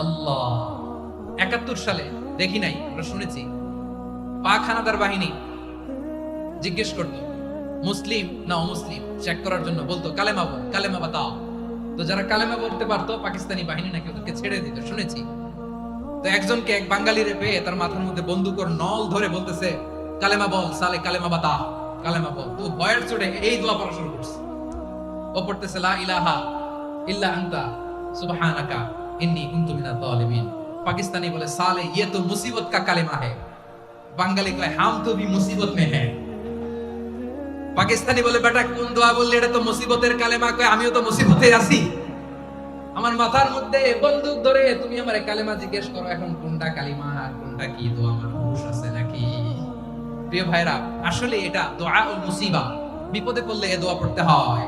আল্লাহ। একাত্তর সালে, দেখি নাই, আমরা শুনেছি। পাক হানাদার বাহিনী জিজ্ঞেস করত, মুসলিম না অমুসলিম? চেক করার জন্য বলতো, কালেমা বল, কালেমা বাতাও। তো যারা কালেমা বলতে পারতো, পাকিস্তানি বাহিনী নাকি ওদেরকে ছেড়ে দিত, শুনেছি। তো একজনকে এক বাঙালি রে পেয়ে তার মাথার মধ্যে বন্দুকর নল ধরে বলতেছে, কালেমা বল, সালে কালেমা বাতা কালেমা বল। তো ভয়ের চড়ে এই দোয়া পড়া শুরু করছে। ও পড়তেছে, লা ইলাহা ইল্লা আনতা, সুবহানাকা। ইন্নী কুনতু মিনাজ জালিমিন পাকিস্তানি বলে সালে ये तो मुसीबत का कलेमा है বাঙালি কয় হাম তো ভি মুসিবত মে হ্যাঁ পাকিস্তানি বলে বেটা কোন দোয়া বললে এটা তো মুসিবতের কালেমা কয় আমিও তো মুসিবতে আছি আমার মাথার মধ্যে বন্দুক ধরে তুমি আমার কালেমা জিজ্ঞেস করো এখন কোনটা কালিমা আর কোনটা কি দোয়া আমার হুশ আছে নাকি প্রিয় ভাইরা আসলে এটা দোয়া ও মুসিবা বিপদে পড়লে এ দোয়া পড়তে হয়